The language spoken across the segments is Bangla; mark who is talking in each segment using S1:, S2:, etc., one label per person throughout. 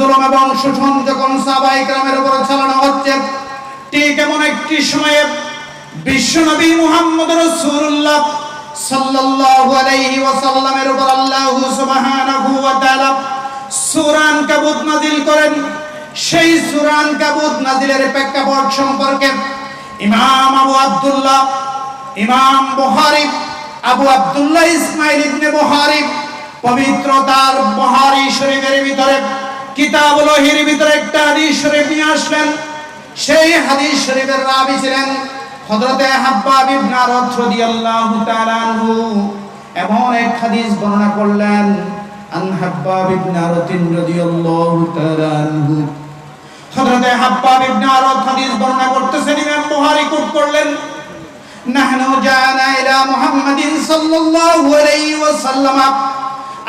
S1: জুলুম এবং শোষণ যখন সাহাবায়ে কেরামের উপর চালানো হচ্ছে। ঠিক এমন একটি সময়ে বিশ্বনবী মুহাম্মদ রাসূলুল্লাহ সাল্লাল্লাহু আলাইহি ওয়াসাল্লামের উপর আল্লাহ সুবহানাহু ওয়া তাআলা সূরা আনকাবুত নাযিল করেন। সেই সূরা আনকাবুত নাযিলের প্রেক্ষাপট সম্পর্কে ইমাম আবু আব্দুল্লাহ, ইমাম বুখারী, আবু আব্দুল্লাহ ইসমাইল ইবনে বুখারী পবিত্র তার বুখারী শরীফের ভিতরে কিতাবুল ওহীর ভিতরে একটা হাদিস শরীফ নিয়ে আসলেন। সেই হাদিস শরীফের রাবি ছিলেন হযরতে হাব্বাব ইবনে আরদ রাদিয়াল্লাহু তাআলা আনহু। এমন এক হাদিস বর্ণনা করলেন, আন হাব্বাব ইবনে আরদ রাদিয়াল্লাহু তাআলা আনহু। হযরতে হাব্বাব ইবনে আরদ হাদিস বর্ণনা করতেছেন, ইমাম বুখারী কোট করলেন, নাহনু জানা ইলা মুহাম্মাদিন সাল্লাল্লাহু আলাইহি ওয়াসাল্লাম।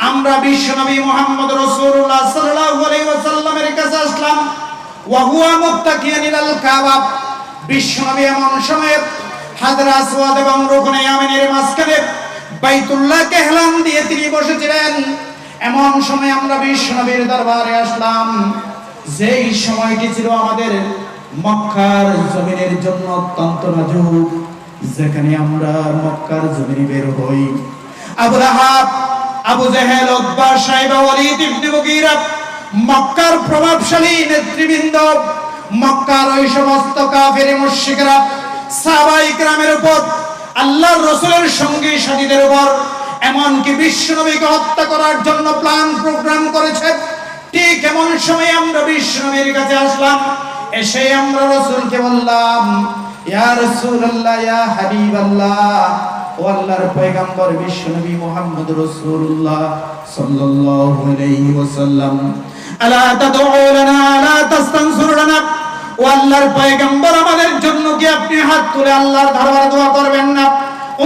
S1: আমরা বিশ্বনবী মুহাম্মদ রাসূলুল্লাহ সাল্লাল্লাহু আলাইহি ওয়াসাল্লামের কাছে আসলাম, ওয়া হুয়া মুত্তাকিয়ান ইলাল কাবা। বিশ্বনবী এমন সময়ে হাজর আসওয়াদ এবং রুকনে ইয়ামিনের মাঝখানে বাইতুল্লাহকে হেলান দিয়ে তিনি বসেছিলেন। এমন সময় আমরা বিশ্বনবীর দরবারে আসলাম। যেই সময়টি ছিল আমাদের মক্কার জমিনের জন্য অত্যন্ত নাজুক, যেখানে আমরা মক্কার জমিনে বের হই। আবু আবু জাহেল, উকবা সাহেব ওয়ালিদ ইবনে মুগীরা মক্কার প্রভাবশালী নেতৃবৃন্দ, মক্কার ওই সমস্ত কাফের মুশরিকরা সাহাবা ইকরামের উপর, আল্লাহর রাসূলের সঙ্গী সাথীদের উপর, এমনকি বিশ্ব নবীকে হত্যা করার জন্য প্ল্যান প্রোগ্রাম করেছে। ঠিক এমন সময় আমরা বিশ্ব নবীর কাছে আসলাম, এসে আমরা রাসূলকে বললাম, ইয়া রাসূলুল্লাহ, ইয়া হাবিবাল্লাহ ও আল্লাহর পয়গম্বর সাল্লাল্লাহু আলাইহি ওয়াসাল্লাম। আলা ও আল্লাহর পয়গম্বর আমাদের জন্য কি আপনি হাত তুলে আল্লাহর দরবারে দোয়া করবেন না?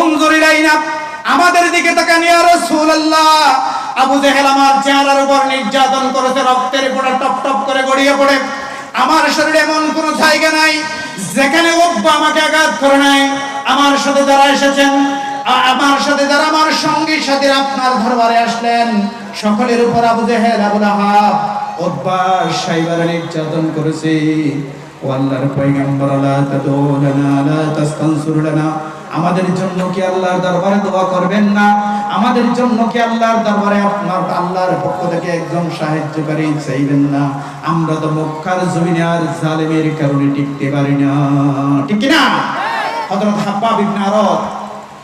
S1: উনজুর আমাদের দিকে তাকান ইয়া রাসূলুল্লাহ। আবু জেহেল আমার চেহারার উপর নির্যাতন করেছে, রক্তের ফোঁটা টপ টপ করে গড়িয়ে পড়ে। আমার শরীরে এমন কোনো জায়গা নাই যেখানে উব্বা আমাকে আঘাত করে নাই। আমার সাথে যারা এসেছেন আমার সাথে যারা আমার সঙ্গী সাথে আপনার দরবারে আসলেন, সকলের উপর আবু জেহেল, আবু লাহাব উব্বা সাইবার নির্যাতন করেছে। ও আল্লাহর পয়গম্বর লা তাদুলানা লা তাস্তানসুর লানা আমাদের জন্য কি আল্লাহর দরবারে দোয়া করবেন না? আমাদের জন্য কি আল্লাহর দরবারে আপনার আল্লাহর পক্ষ থেকে একজন সাহায্যকারী চাইবেন না? আমরা তো মক্কার জমিনে আর জালেমের কারণে টিকতে পারি না। ঠিক না হযরত হাব্বাব ইবনে আরদ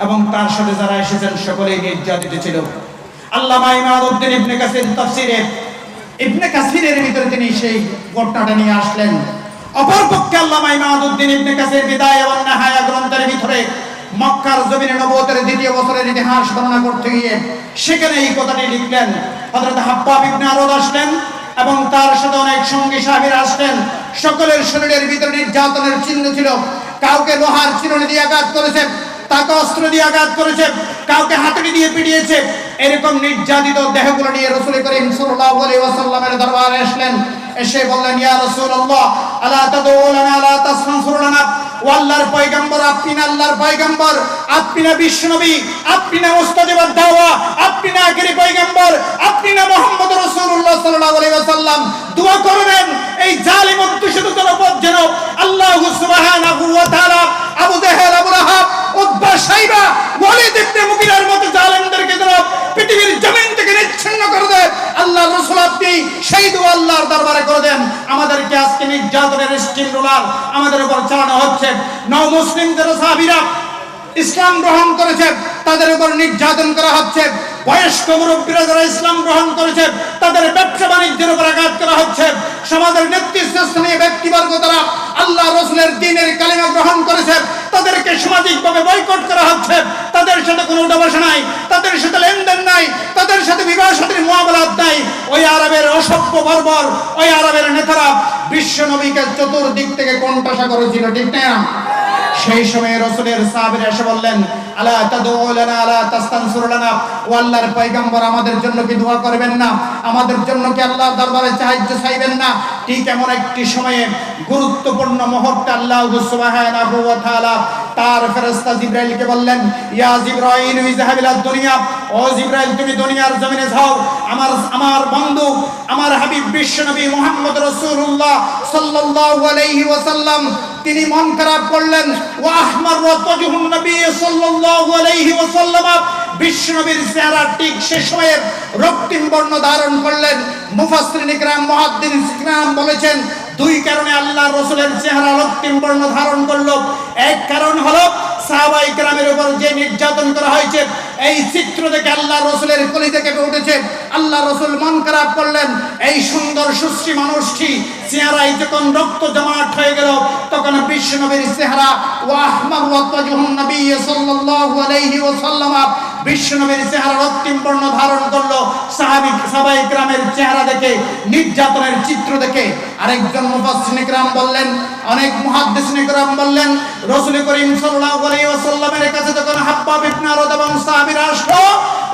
S1: এবং তার সাথে যারা এসেছেন সকলেই নির্যাতিত ছিল। আল্লামা ইমাদউদ্দিন ইবনে কাসির তাফসীরে, ইবনে কাসিরের ভিতরে তিনি সেই ঘটনাটা নিয়ে আসলেন। অপরপক্ষে আল্লামা ইমাদউদ্দিন ইবনে কাসির বিদায় এবং নাহায়া গ্রন্থের ভিতরে মক্কার জমিনে নবুয়তের দ্বিতীয় বছরের ইতিহাস বর্ণনা করতে গিয়ে সেখানে এই কথাটি লিখলেন। হযরত হাব্বাব ইবনে আরদ আসলেন এবং তার সাথে অনেক সঙ্গী সাহাবীরা আসলেন। সকলের শরীরের ভিতরে নির্যাতনের চিহ্ন ছিল। কাউকে লোহার চিরুনি দিয়ে আঘাত করেছে, তাকে অস্ত্র দিয়ে আঘাত করেছে, কাউকে হাতুড়ি দিয়ে পিটিয়েছে। এরকম নির্যাতিত দেহগুলো নিয়ে রসুল করিম সাল্লাল্লাহু আলাইহি ওয়াসাল্লামের দরবারে আসলেন। এসে বললেন, ইয়া রাসূলুল্লাহ, আলা তাদউলানা আলা তাসফানসুর ওয়াল্লার পয়গম্বর, আপনি না আল্লাহর পয়গম্বর? আপনি না বিশ্বনবী আপনি না মুস্তাজিবাদ দাওয়া? আপনি না আখেরি পয়গম্বর? আপনি না মুহাম্মদ রাসূলুল্লাহ সাল্লাল্লাহু আলাইহি ওয়াসাল্লাম? দোয়া করবেন, এই জালিম অধ্যুষিত জনপদ যেন আল্লাহ সুবহানাহু ওয়া তাআলা আবু জাহেল আবু লাহাব উতবা সাইবা ওয়ালিদ ইবনে মুগিরার মতো জালেমদেরকে যেন পৃথিবীর জমিন থেকে নিচ্ছিন্ন করে দেয় আল্লাহ রসুল আপনি সেই দোয়া আল্লাহর দরবারে করে দেন। আমাদেরকে আজকে নির্যাতনের স্টিম রোলার আমাদের উপর চালানো হচ্ছে। নও মুসলিম যারা সাহাবীরা ইসলাম গ্রহণ করেছে, তাদের উপর নির্যাতন করা হচ্ছে। বয়স্ক মুরব্বীরা যারা ইসলাম গ্রহণ করেছে, তাদের ব্যবসা বাণিজ্যের উপর আঘাত করা হচ্ছে। সমাজের নেতৃস্থানীয় ব্যক্তিবর্গ তারা আল্লাহ রসুলের দিনের কালিমা গ্রহণ করেছে, তাদেরকে সামাজিকভাবে বয়কট করা হচ্ছে। তাদের সাথে কোনো উঠাবসা নাই। তাদের সাথে বিবাহ সাথে মোয়াবলাত নাই। ওই আরবের অসভ্য বর্বর, ওই আরবের নেতারা বিশ্ব নবীকে চতুর্দিক থেকে কোণঠাসা করেছিল, ঠিক না? সেই সময় রসুলের সাহাবীরা এসে বললেন, আলা তাদউ লানা, আলা তাস্তানসুর লানা। ও আল্লাহর পয়গম্বর, আমাদের জন্য কি দোয়া করবেন না? আমাদের জন্য কি আল্লাহর দরবারে সাহায্য চাইবেন না? ঠিক এমন একটি সময়ে গুরুত্বপূর্ণ মুহূর্তে আল্লাহ সুবহানাহু ওয়া তাআলা তার ফেরেশতা জিব্রাইলকে বললেন, ইয়া জিব্রাইল ইযহাব ইলা দুনিয়া। ও জিব্রাইল, তুমি দুনিয়ার জমিনে যাও। আমার আমার বন্ধু, আমার হাবিব বিশ্বনবী মুহাম্মদ রাসূলুল্লাহ সাল্লাল্লাহু আলাইহি ওয়াসাল্লাম তিনি মন খারাপ করলেন। ও আহমার রতজুহুন তাজহুন নবী সাল্লাল্লাহু আলাইহি ওয়াসাল্লাম বিশ্বনবীর চেহারা ঠিক সে সময়ে রক্তিম বর্ণ ধারণ করলেন। মুফাসসিরিন ইকরাম মুহাদ্দিন ইকরাম বলেছেন, দুই কারণে আল্লাহ রসুলের চেহারা রক্তিম বর্ণ ধারণ করল। এক কারণ হলো সাহাবাই গ্রামের উপর যে নির্যাতন করা হয়েছে, এই চিত্র দেখে আল্লাহ রসুলের কলি থেকে উঠেছে। আল্লাহ রসুল মন খারাপ করলেন, এই সুন্দর সুশ্রী মানুষটি চেহারায় যখন রক্ত জমাট হয়ে গেল, তখন নবী সাল্লাল্লাহু আলাইহি ওয়াসাল্লাম বিশ্ব নবীর চেহারা রক্তিম বর্ণ ধারণ করল। সাহাবী, সাহাবাই গ্রামের চেহারা দেখে, নির্যাতনের চিত্র দেখে আরেকজন বললেন অনেক মুহাদ্দিসিন বললেন, রাসূল করিম সাল্লাল্লাহু আলাইহি ওয়াসাল্লামের কাছে যখন হাব্বাব ইবনে এবং সাহাবীরা আসলো,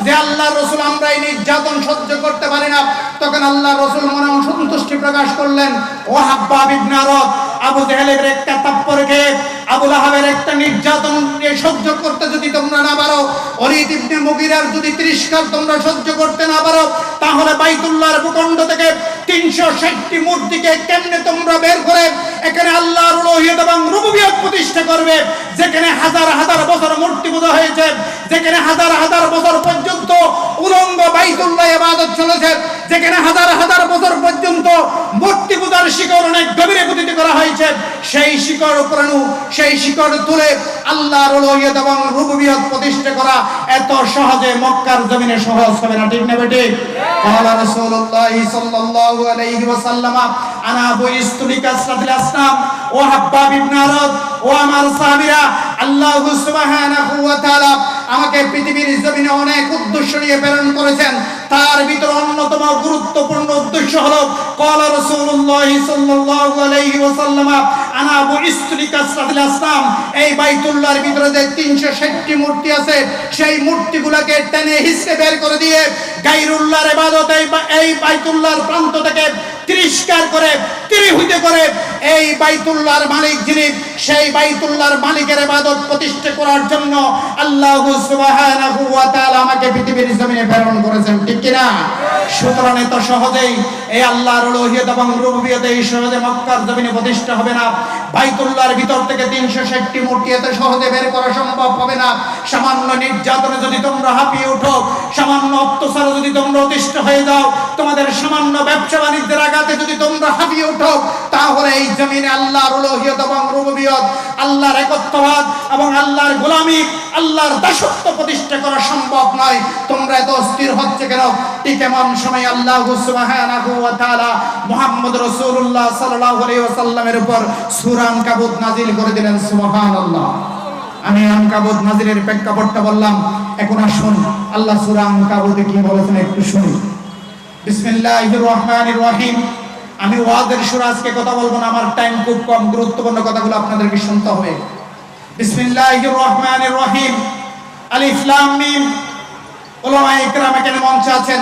S1: যে আল্লাহ রসুল আমরা এই নির্যাতন সহ্য করতে পারি না, তখন আল্লাহ রসুল মনে অসন্তুষ্টি প্রকাশ করলেন, ও হাব্বাব ইবনে আরদ, আবু জেহেলের একটা তাপ্পর খেয়ে, আবু লাহাবের একটা নির্যাতন সহ্য করতে যদি তোমরা না পারো অলিদ ইবনে মুগিরার যদি তিরস্কার তোমরা সহ্য করতে না পারো, তাহলে বাইতুল্লাহর ভূখণ্ড থেকে তিনশো ষাটটি মূর্তিকে কেমনে তোমরা বের করে এখানে আল্লাহর উলুহিয়ত এবং রুবুবিয়ত প্রতিষ্ঠা করবে যেখানে হাজার হাজার বছর মূর্তি পূজা হয়েছে যেখানে হাজার হাজার বছর পর্যন্ত উলঙ্গ বাইতুল্লাহ ইবাদত চলেছে যেখানে হাজার হাজার বছর পর্যন্ত মূর্তি পূজার শিকড় অনেক গভীরে পতিত করা হয়েছে সেই শিকড় উপরাণু সেই শিকড় তুলে আল্লাহর উলুহিয়ত এবং রুবুবিয়ত প্রতিষ্ঠা করা এত সহজে মক্কার জমিনে সহজ হবে না ঠিক না বেটে قال رسول الله صلى الله عليه وسلم আনা আমাকে পৃথিবীর জমিনে অনেক উদ্দেশ্য নিয়ে প্রেরণ করেছেন। তার ভিতর অন্যতম গুরুত্বপূর্ণ উদ্দেশ্য হলো এই বাইতুল্লাহর মূর্তি আছে হিসেবে এই বাইতুল্লাহর প্রান্ত থেকে তিরস্কার করে, তিরিহুতে করে এই বাইতুল্লাহর মালিক যিনি সেই বাইতুল্লাহর মালিকের ইবাদত প্রতিষ্ঠা করার জন্য আল্লাহ সুবহানাহু ওয়া তাআলা আমাকে পৃথিবীর জমিনে প্রেরণ করেছেন, ঠিক কি না সুতরাং এত সহজেই এই আল্লাহর উলুহিয়ত এবং রুবুবিয়ত এই সহজে মক্কার জমিনে প্রতিষ্ঠা হবে না। বাইতুল্লাহর ভিতর থেকে 360টি মূর্তি এত সহজে বের করা সম্ভব হবে না। সামান্য নির্যাতনে যদি তোমরা হাঁপিয়ে উঠো, সামান্য অত্যাচারে যদি তোমরা অতিষ্ঠ হয়ে যাও, তোমাদের সামান্য ব্যবসা বাণিজ্যের আঘাতে যদি তোমরা হাঁপিয়ে ওঠো তাহলে এই জমিনে আল্লাহর উলুহিয়ত এবং রুবুবিয়ত, আল্লাহর একত্ববাদ এবং আল্লাহর গোলামি, আল্লাহর দাসত্ব প্রতিষ্ঠা করা সম্ভব নয়। তোমরা এত অস্থির হচ্ছে কেন? ঠিক এমন সময় আল্লাহ সুবহানাহু ওয়া তাআলা মুহাম্মদ রাসূলুল্লাহ সাল্লাল্লাহু আলাইহি ওয়াসাল্লামের উপর সূরা আনকাবুত নাজিল করে দিলেন, সুবহানাল্লাহ। আমি আনকাবুত নাজিলের প্রেক্ষাপটটা বললাম, এখন আসুন, আল্লাহ সূরা আনকাবুতে কি বলেছেন একটু শুনি। বিসমিল্লাহির রহমানির রহিম আমি ওয়াদের সুরা আজকে কথা বলব না, আমার টাইম খুব কম, গুরুত্বপূর্ণ কথাগুলো আপনাদেরকে শুনতে হবে। বিসমিল্লাহির রহমানির রহিম আলিফ লাম মিম। ওলামা ইকরাম এখানে মঞ্চে আছেন।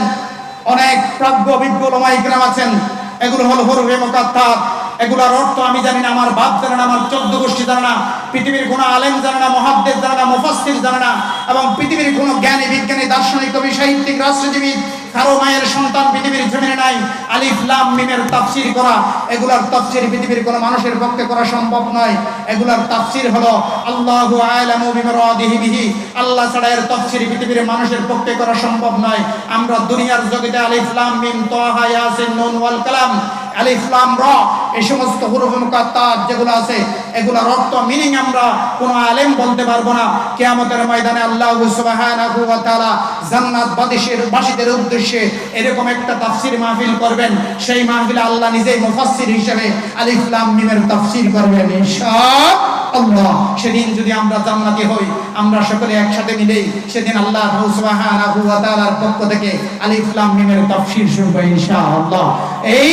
S1: অনেক প্রাজ্ঞ, অভিজ্ঞ ওলামা ইকরাম আছেন। এগুলো হলো হরফে মুকাত্তার এগুলোর অর্থ আমি জানি না, আমার বাপ জানে না, আমার চোদ্দ গোষ্ঠী জানে না, পৃথিবীর কোনো আলেম জানে না, মহাদ্দেশ জানে না, মুফাসসির জানে না, এবং পৃথিবীর কোনো জ্ঞানী, বিজ্ঞানী, দার্শনিক, কবি, সাহিত্যিক, রাষ্ট্রজীবী, কারও মায়ের সন্তান পৃথিবীর জমিনে নাই, আলিফ, লাম, মিমের তাফসীর করা, এগুলার তাফসীর পৃথিবীর কোনো মানুষের পক্ষে করা সম্ভব নয়। এগুলার তাফসীর হলো, আল্লাহু আ'লামু বিমারাদিহি বিহি, আল্লাহ ছাড়া এর তাফসীর পৃথিবীর মানুষের পক্ষে করা সম্ভব নয়। আমরা দুনিয়ার জগতে আলিফ, লাম, মিম, তাহা, ইয়াসিন, নুন, ওয়াল, কালাম র, এই সমস্ত যেগুলো আছে, এগুলোর অর্থ মিনিং আমরা আলেম বলতে পারব না। ময়দানে আল্লাহ উদ্দেশ্যে এরকম একটা মাহফিল করবেন। সেই মাহফিলে আল্লাহ নিজেই হিসেবে করবেন সেদিন যদি আমরা জান্নাতি হই, আমরা সকলে একসাথে মিলে সেদিন আল্লাহ পক্ষ থেকে আলিফ লাম মিমের শুনব, ইনশাআল্লাহ। এই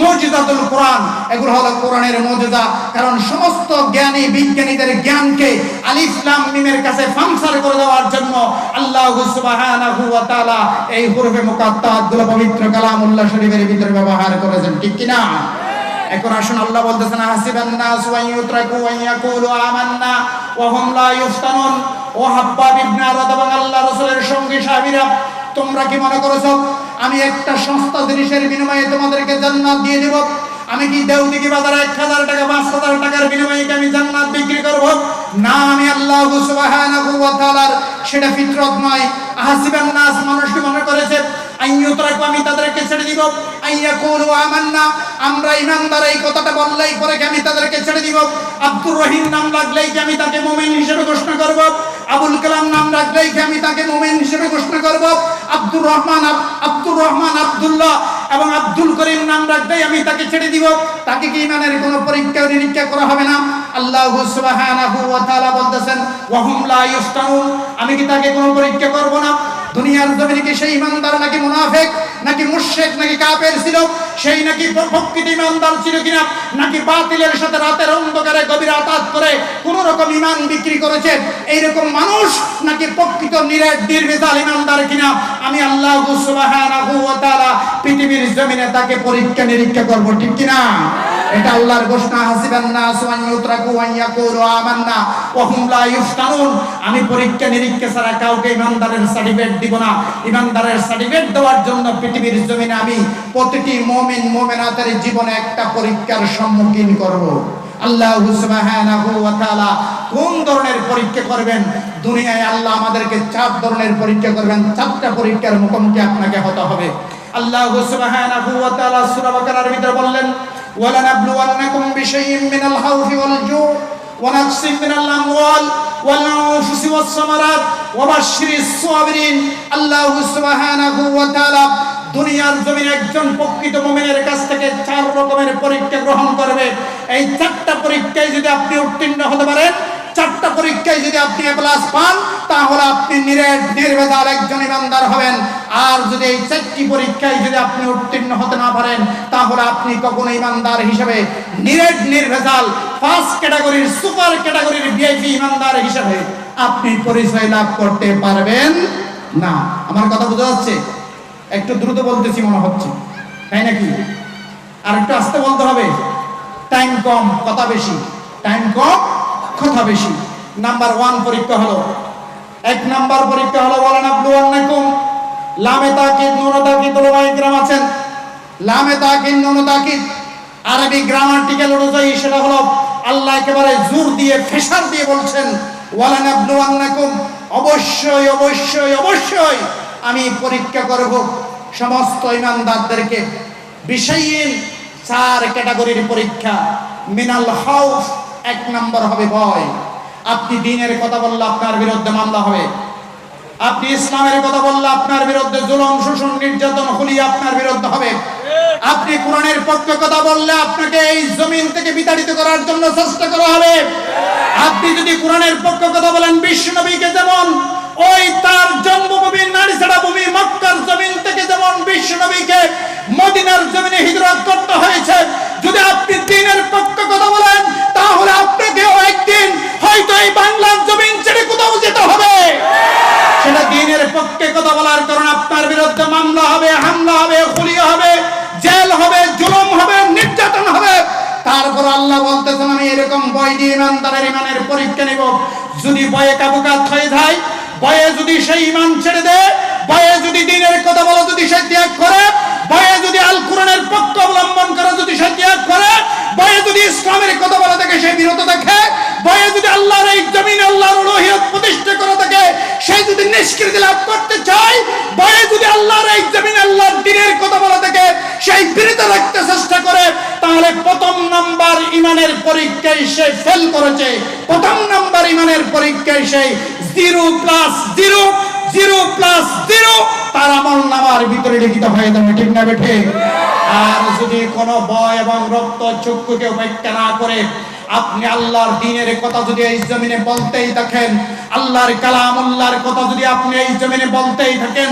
S1: মুজিজাতুল কোরআন। এগুলো হলো কোরআনের মুজিজা কারণ সমস্ত জ্ঞানী বিজ্ঞানীদের জ্ঞানকে আলিফ লাম মিমের কাছে ফাংশন করে দেওয়ার জন্য আল্লাহ সুবহানাহু ওয়া তাআলা এই হুরুফে মুকাত্তাতগুলো পবিত্র কালামুল্লাহ শরীফের ভিতরে ব্যবহার করেছেন। ঠিক কি না? এখন আসুন আল্লাহ বলতেছেন, হাসিবান নাস ওয়া ইউতরাকু ওয়া ইয়াকুলু আমান্না ওয়া হুম লা ইফতানুন। ও হাব্বাব ইবনে আরাদ এবং আল্লাহ রাসূলের সঙ্গী সাহাবীরা, তোমরা কি মনে করেছ? আমি একটা সস্তা জিনিসের বিনিময়ে তোমাদেরকে জান্নাত দিয়ে দেব। আমি কি দেওদিকি বাজারে এক হাজার টাকা, পাঁচ হাজার টাকার বিনিময়ে কি আমি জান্নাত বিক্রি করব? না, আমি আল্লাহ সুবহানাহু ওয়া তাআলার, সেটা ফিতরত নয়। আহাসিবান নাস, মানুষ কি মনে করেছে? আইয়ুতরাকু আমি তাদেরকে ছেড়ে দিব। আইয়াকুলু আমান্না, আমরা ইমানদার, এই কথাটা বললেই পরে কি আমি তাদেরকে ছেড়ে দিব? আব্দুর রহিম নাম লাগলেই কি আমি তাকে মুমিন হিসেবে ঘোষণা করব? আবুল কালাম নাম রাখলেই কি আমি তাকে মোমেন হিসেবে ঘোষণা করব? আব্দুর রহমান আব- আব্দুর রহমান আব্দুল্লাহ এবং আব্দুল করিম নাম রাখলেই আমি তাকে ছেড়ে দিব। তাকে কি ইমানের কোনো পরীক্ষা নিরীক্ষা করা হবে না? আল্লাহ সুবহানাহু ওয়া তাআলা বলতেছেন, ওয়া হুম লা আমি কি তাকে কোনো পরীক্ষা করব না? দুনিয়ার জমিনে কি সেই ইমানদার নাকি মুনাফিক, নাকি মুশরিক, নাকি কাফের ছিল? সেই নাকি প্রকৃত ইমানদার ছিল কিনা? নাকি বাতিলের সাথে রাতের অন্ধকারে গভীর আতাত করে কোন রকম ইমান বিক্রি করেছে? এইরকম মানুষ নাকি প্রকৃত নিরেট নির্বিচাল ইমানদার কিনা? আমি আল্লাহ সুবহানাহু ওয়া তাআলা পৃথিবীর জমিনে তাকে পরীক্ষা নিরীক্ষা করব ঠিক কিনা? এটা আল্লাহর ঘোষণা হাসিবান নাস ওয়া ইউতরাকু ওয়া ইয়াকুলু আমান্না ওয়া হুম লা আমি পরীক্ষা নিরীক্ষা ছাড়া কাউকে ইমানদারের সার্টিফিকেট দিব না। ইমানদারের সার্টিফিকেট দেওয়ার জন্য পৃথিবীর জমিনে আমি প্রতিটি মুমিন, মুমিনাতের জীবনে একটা পরীক্ষার সম্মুখীন করব। আল্লাহ সুবহানাহু ওয়া তাআলা কোন ধরনের পরীক্ষা করবেন? দুনিয়ায় আল্লাহ আমাদেরকে চার ধরনের পরীক্ষা করবেন। চারটা পরীক্ষার মুখোমুখি আপনাকে হতে হবে। আল্লাহ সুবহানাহু ওয়া তাআলা সূরা ভিতরে বললেন ولنبلونكم بشيء من الخوف والجوع ونقص من الأموال والأنفس والثمرات وبشر الصابرين الله سبحانه وتعالى দুনিয়ার জমিনে একজন প্রকৃত মুমিনের কাছ থেকে চার রকমের পরীক্ষা গ্রহণ করবে এই চারটা পরীক্ষায় যদি আপনি উত্তীর্ণ হতে পারেন চারটা পরীক্ষায় যদি আপনি প্লাস পান, তাহলে আপনি নিরেট একজন ইমানদার হবেন। আর যদি এই চারটি পরীক্ষায় যদি আপনি উত্তীর্ণ হতে না পারেন, তাহলে আপনি কখনো ইমানদার হিসেবে নিরেট নির্ভেজাল ফার্স্ট ক্যাটাগরির সুপার ক্যাটাগরির ভিআইপি ইমানদার হিসেবে আপনি পরিচয় লাভ করতে পারবেন না। আমার কথা বোঝা যাচ্ছে? একটু দ্রুত বলতেছি মনে হচ্ছে। তাই নাকি? আর একটু আস্তে বলতে হবে। টাইম কম, কথা বেশি। টাইম কম কথা বেশি। নাম্বার ওয়ান পরীক্ষা হলো। এক নাম্বার পরীক্ষা হলো, বলেন আব্দু আন্নাকুম লামে তাকিদ, নুন তাকিদ গ্রাম আছেন। লামে তাকিদ, নুন তাকিদ। আরবি গ্রামাটিক্যাল অনুযায়ী সেটা হলো আল্লাহ একেবারে জোর দিয়ে, ফেসার দিয়ে বলছেন ওয়ালান আব্দু আন্নাকুম অবশ্যই অবশ্যই অবশ্যই আমি পরীক্ষা করব সমস্ত ইমানদারদেরকে। বিষয়ীন চার ক্যাটাগরির পরীক্ষা, মিনাল হাউস এক নম্বর হবে ভয়। আপনি দিনের কথা বললে আপনার বিরুদ্ধে মামলা হবে। আপনি ইসলামের কথা বললে আপনার বিরুদ্ধে জুলম, শোষণ, নির্যাতন হলি আপনার বিরুদ্ধে হবে। আপনি কোরআনের পক্ষে কথা বললে আপনাকে এই জমিন থেকে বিতাড়িত করার জন্য চেষ্টা করা হবে। আপনি যদি কোরআনের পক্ষে কথা বলেন বিশ্ব নবীকে যেমন ওই তার জন্মভূমি নারী ছাড়া ভূমি মক্কার জমিন থেকে যেমন বিশ্ব নবীকে মদিনার জমিনে হিজরত করতে হয়েছে, যদি আপনি দিনের পক্ষে কথা বলেন, তাহলে আপনাকে একদিন হয়তো এই বাংলার জমিন ছেড়ে কোথাও যেতে হবে। সেটা দিনের পক্ষে কথা বলার কারণ আপনার বিরুদ্ধে মামলা হবে, হামলা হবে খুলিয়া হবে, জেল হবে, জুলুম হবে, নির্যাতন হবে। তারপর আল্লাহ বলতেছেন, আমি এরকম বই দিয়ে ইমানদারের ইমানের পরীক্ষা নিব। যদি বয়ে কাবুকাত হয়ে যায় বয়ে যদি সে ইমান ছেড়ে দেয় বয়ে যদি দিনের কথা বলা যদি সে ত্যাগ করে বয়ে যদি আল কোরআনের পক্ষ অবলম্বন করে যদি সে ত্যাগ করে বয়ে যদি ইসলামের কথা বলা থেকে সে বিরত দেখে বয়ে যদি আল্লাহর এই জমিন আল্লাহর উলুহিয়ত প্রতিষ্ঠা করে থাকে, সে যদি নিষ্কৃতি লাভ করতে চায় বয়ে যদি আল্লাহর এই জমিন আল্লাহর দিনের কথা বলা থেকে, সেই বিরত রাখতে চেষ্টা করে, তাহলে প্রথম নাম্বার ইমানের পরীক্ষায় সে ফেল করেছে। প্রথম নাম্বার ইমানের পরীক্ষায় সে zero plus zero zero plus zero তার আমল নামার ভিতরে লিখিত হয়ে যাবে, ঠিক না বেঠে আর যদি কোনো ভয় এবং রক্ত চক্ষুকে উপেক্ষা না করে আপনি আল্লাহর দিনের কথা যদি এই জমিনে বলতেই থাকেন, আল্লাহর কালামুল্লাহর কথা যদি আপনি এই জমিনে বলতেই থাকেন,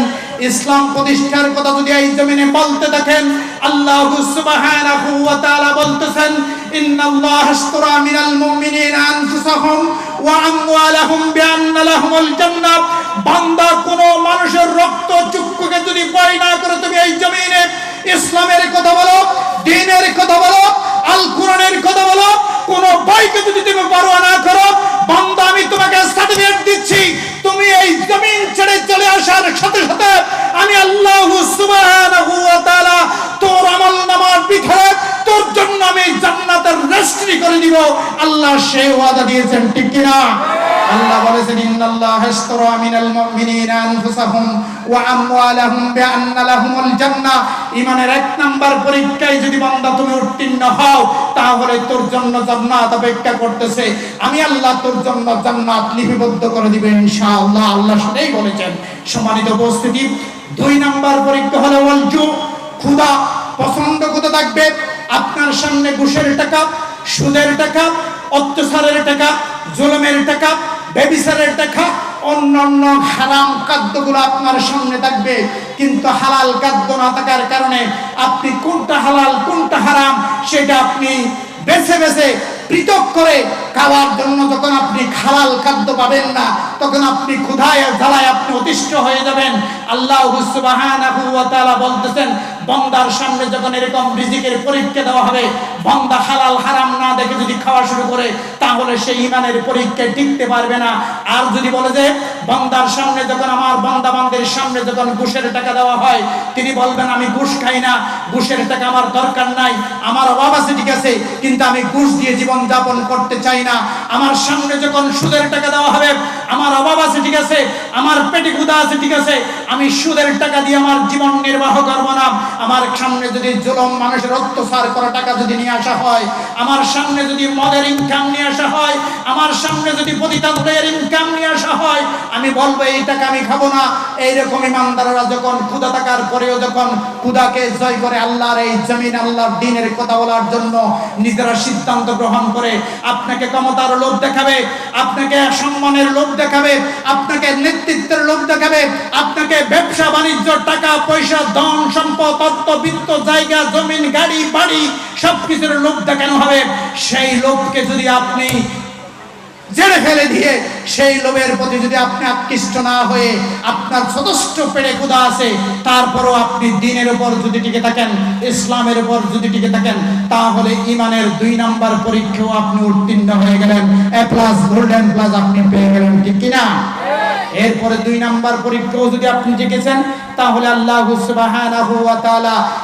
S1: ইসলাম প্রতিষ্ঠার কথা যদি এই জমিনে বলতে থাকেন, আল্লাহ সুবহানাহু ওয়া তাআলা বলতেছেন, ইন্নাল্লাহ আশতারা মিনাল মুমিনিনা আনফুসাহুম ওয়া আমওয়ালাহুম বিআন্না লাহুমুল জান্নাহ বান্দা কোন মানুষের রক্ত চক্ষুকে যদি না করে তুমি এই জমিনে ইসলামের কথা বলো যদি তুমি পরোয়া না করো বান্দা আমি তোমাকে সার্টিফিকেট দিচ্ছি। তুমি এই জমিন ছেড়ে চলে আসার সাথে সাথে আমি আল্লাহ সুবহানাহু ওয়া তাআলা তোর আমল নামার ভিতরে তোর জন্য আমি জান্নাতের রেজিস্ট্রি করে দিব। আল্লাহ সে ওয়াদা দিয়েছেন, ঠিক কি না আল্লাহ বলেছেন, ইন্নাল্লাহ আশতারা মিনাল মুমিনিনা আনফুসাহুম। ওয়া আমওয়ালাহুম জান্নাহ। ঈমানের এক নাম্বার পরীক্ষায় যদি বান্দা তুমি উত্তীর্ণ হও, তাহলে তোর জন্য জান্নাত অপেক্ষা করতেছে। আমি আল্লাহ তোর জন্য জান্নাত লিপিবদ্ধ করে দিবে ইনশাআল্লাহ। আল্লাহ সেটাই বলেছেন। সম্মানিত উপস্থিতি, দুই নাম্বার পরীক্ষা হলো ওয়াল জু ক্ষুধা পছন্দ কোথা থাকবে। আপনার সামনে ঘুষের টাকা, সুদের টাকা, অত্যাচারের টাকা, জুলুমের টাকা বেবিচারের টাকা অন্যান্য হারাম খাদ্যগুলো আপনার সামনে থাকবে, কিন্তু হালাল খাদ্য না থাকার কারণে আপনি কোনটা হালাল, কোনটা হারাম, সেটা আপনি বেছে বেছে পৃথক করে খাওয়ার জন্য যখন আপনি হালাল খাদ্য পাবেন না, তখন আপনি ক্ষুধায় জ্বালায় আপনি অতিষ্ঠ হয়ে যাবেন। আল্লাহ তাআলা বলতেছেন, বন্দার সামনে যখন এরকম রিজিকের পরীক্ষা দেওয়া হবে, বন্দা হালাল হারাম না দেখে যদি খাওয়া শুরু করে, তাহলে সেই ইমানের পরীক্ষায় টিকতে পারবে না। আর যদি বলে যে, বন্দার সামনে যখন আমার বন্দা বান্দের সামনে যখন ঘুষের টাকা দেওয়া হয়, তিনি বলবেন, আমি ঘুষ খাই না, ঘুষের টাকা আমার দরকার নাই, আমার অভাব আছে, ঠিক আছে, কিন্তু আমি ঘুষ দিয়ে জীবন যাপন করতে চাই না। আমার সামনে যখন সুদের টাকা দেওয়া হবে আমার অভাব আছে, ঠিক আছে? আমার পেটে ক্ষুধা আছে, ঠিক আছে? আমি সুদের টাকা দিয়ে আমার জীবন নির্বাহ করব না। আমার সামনে যদি জুলম মানুষের অত্যাচার করা টাকা যদি নিয়ে আসা হয়, আমার সামনে যদি মদের ইনকাম নিয়ে আসা হয়, আমার সামনে যদি পতিতাদের ইনকাম নিয়ে আসা হয়, আমি বলব, এই টাকা আমি খাব না। এইরকম ইমানদাররা যখন ক্ষুধা থাকার পরেও যখন ক্ষুধাকে জয় করে আল্লাহর এই জমিন, আল্লাহর দিনের কথা বলার জন্য নিজেরা সিদ্ধান্ত গ্রহণ করে, আপনাকে ক্ষমতার লোভ দেখাবে, আপনাকে সম্মানের লোভ দেখাবে, আপনাকে নেতৃত্বের লোক দেখাবে, আপনাকে ব্যবসা, বাণিজ্য, টাকা, পয়সা, ধন, সম্পদ বিত্ত, জায়গা, জমিন, গাড়ি, বাড়ি, সবকিছুর লোক দেখানো হবে। সেই লোককে যদি আপনি জেনে ফেলে দিয়ে সেই লোভের প্রতি যদি আপনি আকৃষ্ট না হয়ে আপনার যথেষ্ট পেড়ে কুদা আছে তারপরও আপনি দিনের উপর যদি টিকে থাকেন ইসলামের উপর যদি টিকে থাকেন তাহলে ইমানের দুই নাম্বার পরীক্ষাও আপনি উত্তীর্ণ হয়ে গেলেন। এ প্লাস গোল্ডেন প্লাস আপনি পেয়ে গেলেন ঠিক কিনা? এরপরে দুই নাম্বার পরীক্ষাও যদি আপনি টিকেছেন তাহলে আল্লাহ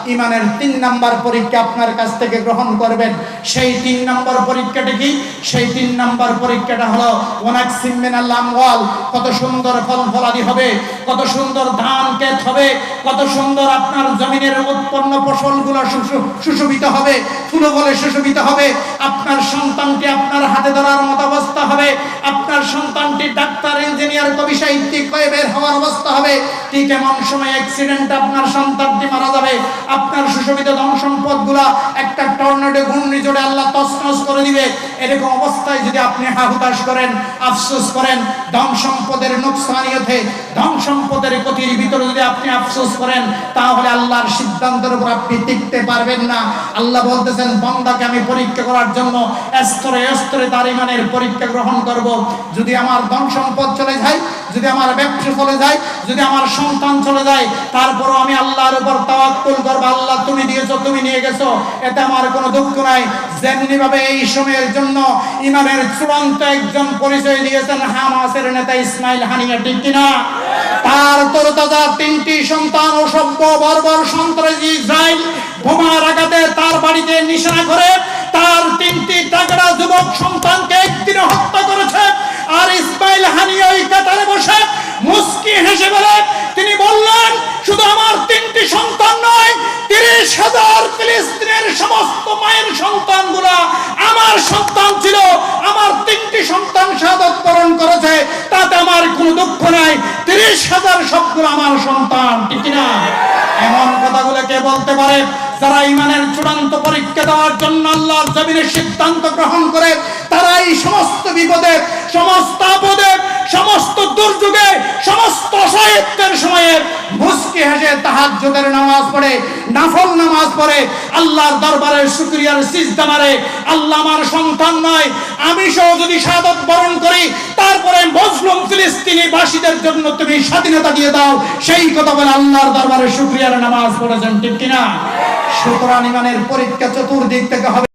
S1: ইমানের তিন নাম্বার পরীক্ষা আপনার কাছ থেকে গ্রহণ করবেন। সেই তিন নাম্বার পরীক্ষাটা কি? সেই তিন নাম্বার পরীক্ষাটা হলো ওয়ানাকসিম মিনাল আমওয়াল। কত সুন্দর ফল ফলাদি হবে, কত সুন্দর ধান ক্ষেত হবে, কত সুন্দর আপনার জমিনের উৎপন্ন ফসলগুলো সুশো- সুশোভিত হবে ফুল বলে সুশোভিত হবে, আপনার সন্তানটি আপনার হাতে ধরার মতো অবস্থা হবে, আপনার সন্তানটি ডাক্তার, ইঞ্জিনিয়ার, কবি, সাহিত্যিক হয়ে বের হওয়ার অবস্থা হবে ঠিক এমন সময় অ্যাক্সিডেন্ট আপনার সন্তানটি মারা যাবে। আপনার সুশোভিত ধন সম্পদগুলা একটা টর্নেডো ঘূর্ণিঝড়ে আল্লাহ তছনছ করে দিবে। এরকম অবস্থায় যদি আপনি হাহুতাশ করেন, আফসোস করেন ধন সম্পদের নোকসানিয়তে ধন সম্পদের ক্ষতির ভিতরে যদি আপনি আফসোস করেন, তাহলে আল্লাহর সিদ্ধান্তের উপর আপনি টিকতে পারবেন না। আল্লাহ বলতেছেন, বন্দাকে আমি পরীক্ষা করার জন্য স্তরে স্তরে তার ইমানের পরীক্ষা গ্রহণ করব। যদি আমার ধন সম্পদ চলে যায়, যদি আমার ব্যবসা চলে যায়, যদি আমার সন্তান চলে যায়, তারপরও আমি আল্লাহর উপর তাওয়াক্কুল করব। আল্লাহ, তুমি দিয়েছ, তুমি নিয়ে গেছো, এতে আমার কোনো দুঃখ নাই। যেমনি ভাবে এই সময়ের জন্য ইমানের চূড়ান্ত একজন পরিচয় দিয়েছেন হামাসের নেতা ইসমাইল হানিয়া, ঠিক কিনা? তার তরতাজা তিনটি সন্তান অসভ্য, বর্বর সন্ত্রাসী ইসরায়েল বোমার আঘাতে তার বাড়িতে নিশানা করে, তার তিনটি তাগড়া যুবক সন্তানকে একদিনে হত্যা করেছে। আর ইসমাইল হানি ওই কাতারে বসে মুসকি হেসে বলেন তিনি বললেন, শুধু আমার তিনটি সন্তান নয়, তিরিশ হাজার ফিলিস্তিনের সমস্ত মায়ের সন্তানগুলা আমার সন্তান ছিল। আমার তিনটি সন্তান সাদত পূরণ করেছে, তাতে আমার কোনো দুঃখ নাই। তিরিশ হাজার সবগুলো আমার সন্তান, ঠিক না এমন কথাগুলো কে বলতে পারে? তারা ইমানের চূড়ান্ত পরীক্ষা দেওয়ার জন্য আল্লাহর জমিনের সিদ্ধান্ত গ্রহণ করে তারা এই সমস্ত বিপদে, সমস্ত আপদে সমস্ত দুর্যোগে, সমস্ত সাহিত্যের সময়ে মুসকি হেসে তাহাজ্জুদের নামাজ পড়ে, নাফল নামাজ পড়ে, আল্লাহর দরবারে শুকরিয়ার সিজদা মারে। আল্লাহ আমার সন্তান নয়, আমি সহ যদি শাহাদত বরণ করি, তারপরে মজলুম ফিলিস্তিনি বাসীদের জন্য তুমি স্বাধীনতা দিয়ে দাও। সেই কথা বলে আল্লাহর দরবারে শুকরিয়ার নামাজ পড়েছেন, ঠিক কিনা? সুতরাং ইমানের পরীক্ষা চতুর্দিক থেকে হবে।